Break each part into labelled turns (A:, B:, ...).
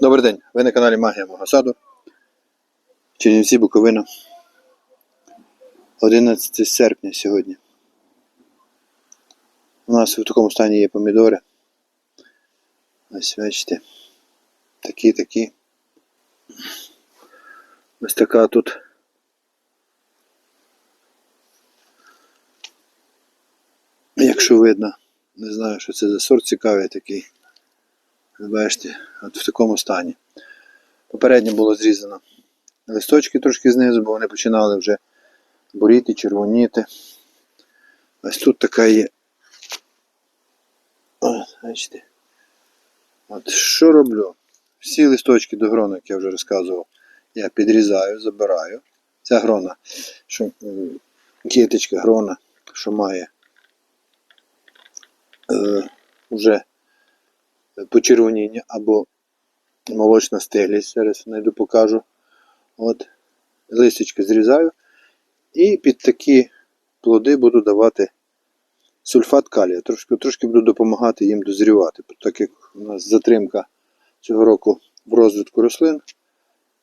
A: Добрий день, ви на каналі Магія мого саду. Чернівці Буковина. 11 серпня сьогодні. У нас в такому стані є помідори. Ось бачите. Такі, такі. Ось така тут. Якщо видно, не знаю, що це за сорт цікавий такий. Бачите, от в такому стані. Попередньо було зрізано листочки трошки знизу, бо вони починали вже буріти, червоніти. Ось тут така є. Бачите. От що роблю? Всі листочки до грону, як я вже розказував, я підрізаю, забираю. Ця грона, що кіточка грона, що має е, вже почервоніння або молочна стиглість. Зараз знайду покажу. От, листочки зрізаю. І під такі плоди буду давати сульфат калія. Трошки, трошки буду допомагати їм дозрівати. Так як у нас затримка цього року в розвитку рослин,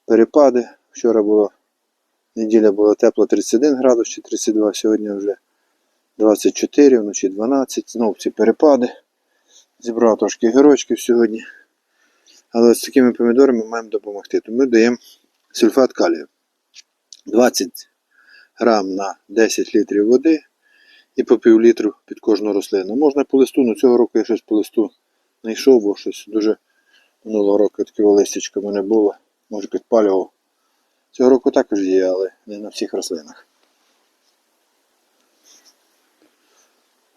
A: перепади. Вчора було неділя була тепла 31 градус чи 32, сьогодні вже 24, вночі 12. Знову ці перепади. Зібрав трошки гірочків сьогодні. Але з такими помідорами маємо допомогти. Тому ми даємо сульфат калію. 20 грам на 10 літрів води і по пів літру під кожну рослину. Можна по листу, але цього року я щось по листу знайшов, бо щось дуже минулого року такого листячка в мене було. Може підпалював. Цього року також є, але не на всіх рослинах.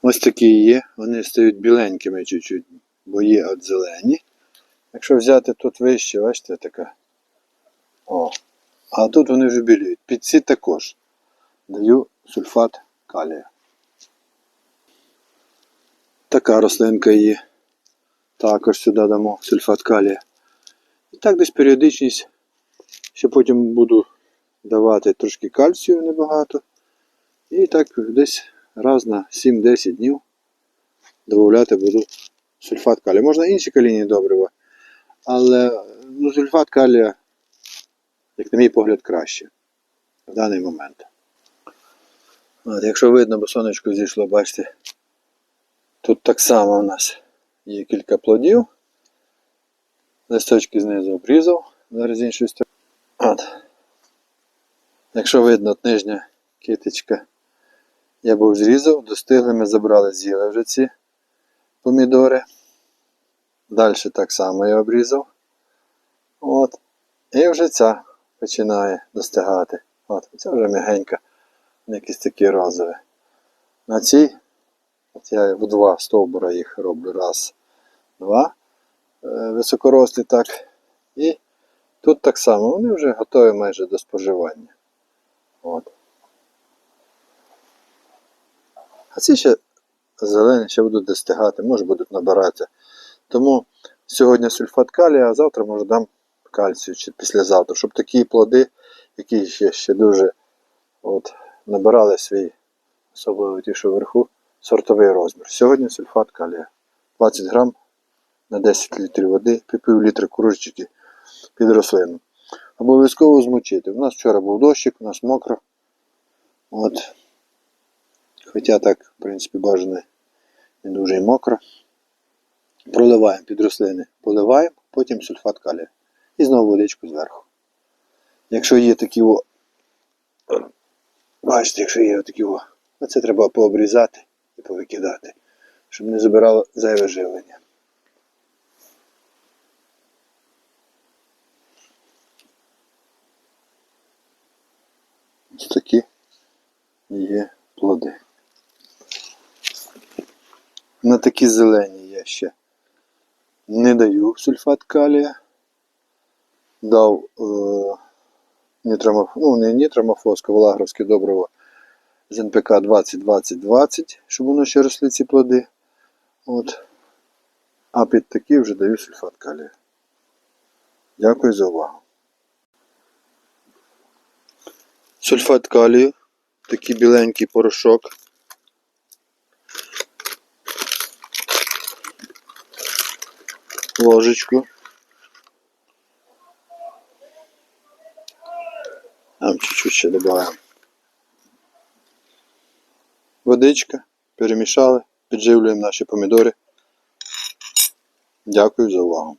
A: Ось такі є, вони стають біленькими чуть-чуть, бо є от зелені. Якщо взяти тут вище, бачите, така. О. А тут вони вже біліють. Під ці також даю сульфат калія. Така рослинка є. Також сюди дамо сульфат калія. І так десь періодичність. Ще потім буду давати трошки кальцію небагато. І так десь раз на 7-10 днів додати буду сульфат калія. Можна інші калійні добрива, але ну, сульфат калія, як на мій погляд, краще в даний момент. От, якщо видно, бо сонечко зійшло, бачите, тут так само у нас є кілька плодів. Листочки знизу обрізав, зараз з іншої сторони. От. Якщо видно, нижня китичка я був зрізав, достигли, ми забрали, з'їли вже ці помідори. Далі так само я обрізав. От. І вже ця починає достигати. От, це вже м'ягенька, якісь такі розові. На цій, от я в два стовбура їх роблю. Раз, два. Е, високорослі так. І тут так само, вони вже готові майже до споживання. От. А ці ще зелені ще будуть достигати, може будуть набирати. Тому сьогодні сульфат калія, а завтра може дам кальцію чи післязавтра, щоб такі плоди, які ще, ще дуже от, набирали свій, особливо ті, що вверху, сортовий розмір. Сьогодні сульфат калія. 20 грам на 10 літрів води, пів літра кружечки під рослину. Обов'язково змочити. У нас вчора був дощик, у нас мокро. От. Хоча так, в принципі, бажано не дуже і мокро. Проливаємо під рослини, поливаємо, потім сульфат калія. І знову водичку зверху. Якщо є такі о. Бачите, якщо є такі о, це треба пообрізати і повикидати, щоб не забирало зайве живлення. Ось такі є плоди. На такі зелені я ще не даю сульфат калія. Дав е, нітромоф... ну, не нітромофоску, валагровське добриво з НПК 20-20-20, щоб воно ще росли ці плоди. От. А під такі вже даю сульфат калія. Дякую за увагу. Сульфат калію, такий біленький порошок. ложечку. Там чуть-чуть ще додаємо. Водичка, перемішали, підживлюємо наші помідори. Дякую за увагу.